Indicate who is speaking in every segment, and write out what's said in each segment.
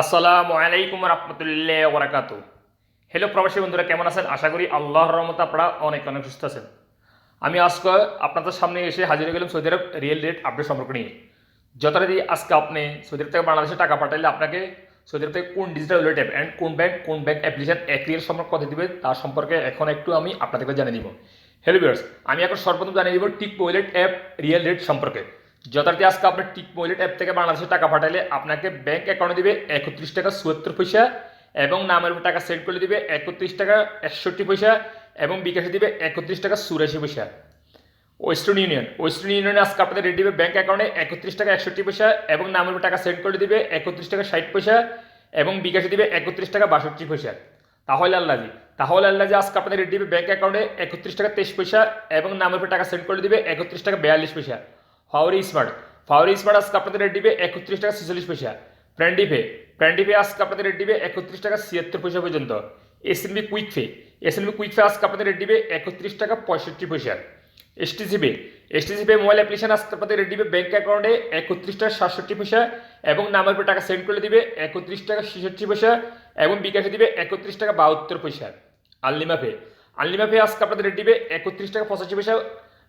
Speaker 1: আসসালামু আলাইকুম রহমতুল্লাহ ওবরাকাত হ্যালো প্রবাসী বন্ধুরা, কেমন আছেন? আশা করি আল্লাহর রহমতে আপনারা অনেক অনেক সুস্থ আছেন। আমি আজকে আপনাদের সামনে এসে হাজির হয়ে গেলাম Saudi Arab real rate update সম্পর্কে নিয়ে। যথারীতি আজকে আপনি সৌদি আরব থেকে বাংলাদেশে টাকা পাঠাইলে আপনাকে সৌদি আরব থেকে কোন ডিজিটাল ওয়ালেট অ্যাপ অ্যান্ড কোন ব্যাংক কোন ব্যাংক অ্যাপ্লিকেশন একরিয়ার সম্পর্কে কথা দিবে, তার সম্পর্কে এখন একটু আমি আপনাদেরকে জানিয়ে দিব। হ্যালো ভিউয়ার্স আমি এখন সর্বপ্রথম জানিয়ে দিব টিক ওয়ালেট অ্যাপ রিয়েল রেট সম্পর্কে। যথারীতি আজকে আপনার টিক ওয়ালেট অ্যাপ থেকে বাংলাদেশে টাকা পাঠালে আপনাকে ব্যাংক অ্যাকাউন্টে দিবে একত্রিশ টাকা চুয়াত্তর পয়সা এবং নামের উপর টাকা সেন্ড করে দিবে একত্রিশ টাকা একষট্টি পয়সা এবং বিকাশে দিবে একত্রিশ টাকা চুরাশি পয়সা। ওয়েস্টার্ন ইউনিয়ন, ওয়েস্টার্ন ইউনিয়নে আজকে আপনাদের রেডি দিবে ব্যাঙ্ক অ্যাকাউন্টে একত্রিশ টাকা একষট্টি পয়সা এবং নামের উপর টাকা সেন্ড করে দিবে একত্রিশ টাকা ষাট পয়সা এবং বিকাশে দিবে একত্রিশ টাকা বাষট্টি পয়সা। তাহলে আল্লাজি তাহলে আল্লাজি আজকে আপনাদের রেডি দিবে ব্যাংক অ্যাকাউন্টে একত্রিশ টাকা তেইশ পয়সা এবং নামের উপর টাকা সেন্ড করে দিবে একত্রিশ টাকা বিয়াল্লিশ পয়সা। ফাওয়ারি স্মার্ট ফাওয়ারি স্মার্ট আজকে আপনাদের দিবে একত্রিশ টাকা ছেচল্লিশ পয়সা। ফ্র্যান্ডি পে ফ্র্যান্ডি পে আজকে আপনাদের রেট দিবে একত্রিশ টাকা ছিয়াত্তর পয়সা পর্যন্ত। SNB quick pay SNB quick pay আজকে আপনাদের রেট দিবে একত্রিশ টাকা পঁয়ষট্টি পয়সা। STC pay STC pay mobile application আজকে আপনাদের রেট দিবে ব্যাঙ্ক অ্যাকাউন্টে একত্রিশ টাকা সাতষট্টি পয়সা এবং নামের উপর টাকা সেন্ড করে দিবে একত্রিশ টাকা ছেষট্টি পয়সা এবং বিকাশে দিবে একত্রিশ টাকা বাহাত্তর পয়সা। আনলিমা পে আনলিমা পে আজকে আপনাদের রেট দিবে একত্রিশ টাকা পঁচাশি পয়সা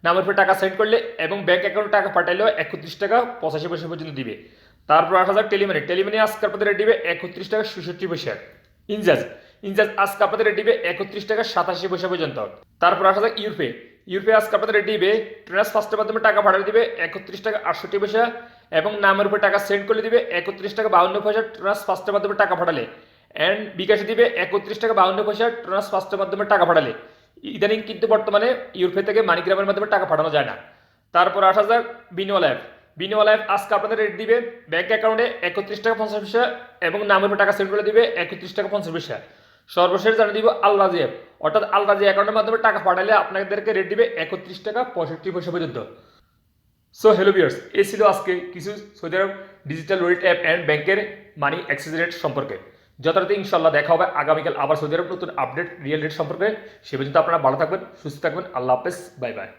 Speaker 1: নামের উপর টাকা সেন্ড করলে এবং ব্যাঙ্ক অ্যাকাউন্টে টাকা পাঠাইলেও একত্রিশ টাকা পঁচাশি পয়সা পর্যন্ত দিবে। তারপর আট হাজার টেলিমানি। টেলিমানি আজকে আপনাদের রেট দিবে একত্রিশ টাকা ছেষট্টি পয়সা। ইনজাজ। ইনজাজ আজকে আপনাদের রেট দিবে একত্রিশ টাকা সাতাশি পয়সা পর্যন্ত। তারপর আট হাজার ইউরপে। ইউরপে আজকে আপনাদের রেট দিবে ট্রান্সফার্স্টের মাধ্যমে টাকা পাঠিয়ে দিবে একত্রিশ টাকা আটষট্টি পয়সা এবং নামের উপর টাকা সেন্ড করে দিবে একত্রিশ টাকা বাউন্ন পয়সা ট্রান্সফার্স্টের মাধ্যমে টাকা পাঠালে। অ্যান্ড বিকাশে দিবে একত্রিশ টাকা বাউন্ন পয়সা ট্রান্সফার্স্টের মাধ্যমে টাকা পাঠালে। ইদানিং কিন্তু বর্তমানে ইউরোপে থেকে মানিগ্রামের মাধ্যমে টাকা পাঠানো যায় না। তারপর আসা যাক বিনিয়োগ লাইফ বিনিয়োগ লাইফ আজকে আপনাদের রেট দিবে ব্যাঙ্ক অ্যাকাউন্টে একত্রিশ টাকা পঞ্চাশ পয়সা এবং নামের টাকা সেন্ড করে দিবে একত্রিশ টাকা পঞ্চাশ পয়সা। সর্বশেষ জানিয়ে দিব আল্লাজি অ্যাপ অর্থাৎ আল্লাজি অ্যাকাউন্টের মাধ্যমে টাকা পাঠালে আপনাদেরকে রেট দিবে একত্রিশ টাকা পঁয়ষট্টি পয়সা পর্যন্ত। সো হ্যালো বিয়ার্স এই ছিল আজকে কিছু Saudi Arab digital wait app and ব্যাংকের মানি এক্সচেঞ্জ রেট সম্পর্কে। যথারীতি ইনশাল্লাহ দেখা হবে। আগামীকাল আবার সৌদি আরব নতুন আপডেট রিয়েল রেট সম্পর্কে। সে পর্যন্ত আপনারা ভালো থাকবেন, সুস্থ থাকবেন। আল্লাহ হাফেজ, বাই বাই।